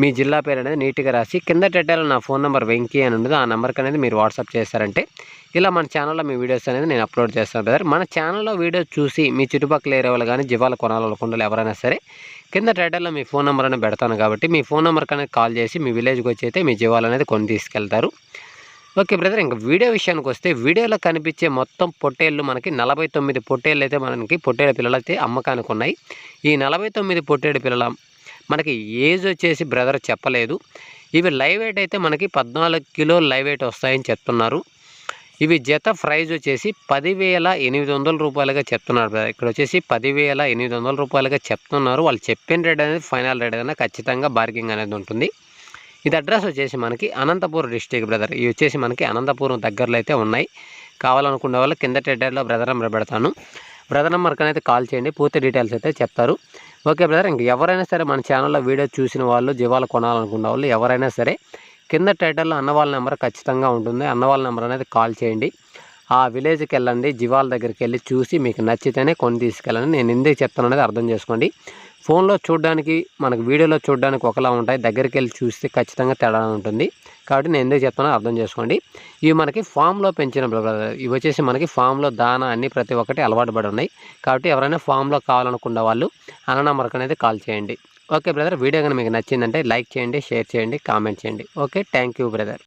మీ జిల్లా పేరు అనేది నీట్గా రాసి కింద టెట్టాలో నా ఫోన్ నెంబర్ వెంకీ అని ఉండదు ఆ నెంబర్కి అనేది మీరు వాట్సాప్ చేస్తారంటే ఇలా మన ఛానల్లో మీ వీడియోస్ అనేది నేను అప్లోడ్ చేస్తాను బ్రదర్. మన ఛానల్లో వీడియోస్ చూసి మీ చుట్టుపక్కల ఏరియా వాళ్ళు కానీ జీవాలు కొనాలనుకుంటారు ఎవరైనా సరే కింద టైటిల్లో మీ ఫోన్ నెంబర్ అనేది పెడతాను కాబట్టి మీ ఫోన్ నెంబర్కి అనేది కాల్ చేసి మీ విలేజ్కి వచ్చి అయితే మీ జీవాలు అనేది కొని తీసుకెళ్తారు. ఓకే బ్రదర్ ఇంకా వీడియో విషయానికి వస్తే వీడియోలో కనిపించే మొత్తం పొట్టేళ్ళు మనకి నలభై తొమ్మిది పొట్టేళ్ళు అయితే మనకి పొట్టేళ్ళ పిల్లలు అయితే అమ్మకానికి ఉన్నాయి. ఈ నలభై తొమ్మిది పొట్టేడు పిల్లల మనకి ఏజ్ వచ్చేసి బ్రదర్ చెప్పలేదు. ఇవి లైవ్ వెయిట్ అయితే మనకి పద్నాలుగు కిలో లైవ్ వెయిట్ వస్తాయని చెప్తున్నారు. ఇవి జత ప్రైజ్ వచ్చేసి పదివేల ఎనిమిది వందల రూపాయలుగా చెప్తున్నారు బ్రదర్. ఇక్కడ వచ్చేసి పదివేల ఎనిమిది వందల రూపాయలుగా చెప్తున్నారు. వాళ్ళు చెప్పిన రేట్ అనేది ఫైనల్ రేట్ అనేది ఖచ్చితంగా బార్గింగ్ అనేది ఉంటుంది. ఇది అడ్రస్ వచ్చేసి మనకి అనంతపురం డిస్టిక్ బ్రదర్. ఇవి వచ్చేసి మనకి అనంతపురం దగ్గరలో అయితే ఉన్నాయి. కావాలనుకునే వాళ్ళు కింద టెడ్డర్లో బ్రదర్ పెడతాను. బ్రదర్ నెంబర్కి అయితే కాల్ చేయండి పూర్తి డీటెయిల్స్ అయితే చెప్తారు. ఓకే బ్రదర్ ఇంక ఎవరైనా సరే మన ఛానల్లో వీడియో చూసిన వాళ్ళు జీవాలు కొనాలనుకున్న వాళ్ళు ఎవరైనా సరే కింద టైటిల్లో అన్నవాళ్ళ నెంబర్ ఖచ్చితంగా ఉంటుంది. అన్నవాళ్ళ నెంబర్ అనేది కాల్ చేయండి. ఆ విలేజ్కి వెళ్ళండి జీవాల దగ్గరికి వెళ్ళి చూసి మీకు నచ్చితేనే కొని తీసుకెళ్ళండి. నేను ఎందుకు చెప్తాను అనేది అర్థం చేసుకోండి. ఫోన్లో చూడడానికి మనకు వీడియోలో చూడడానికి ఒకలా ఉంటాయి. దగ్గరికి వెళ్ళి చూస్తే ఖచ్చితంగా తేడా ఉంటుంది. కాబట్టి నేను ఎందుకు చెప్తానో అర్థం చేసుకోండి. ఇవి మనకి ఫామ్లో పెంచిన బ్రదర్ ఇవి వచ్చేసి మనకి ఫామ్లో దానా అన్ని ప్రతి ఒక్కటి అలవాటు పడి ఉన్నాయి. కాబట్టి ఎవరైనా ఫామ్లో కావాలనుకున్న వాళ్ళు అన్న నెంబర్కి అనేది కాల్ చేయండి. ఓకే బ్రదర్ వీడియో కనుక మీకు నచ్చిందంటే లైక్ చేయండి షేర్ చేయండి కామెంట్ చేయండి. Okay thank you brother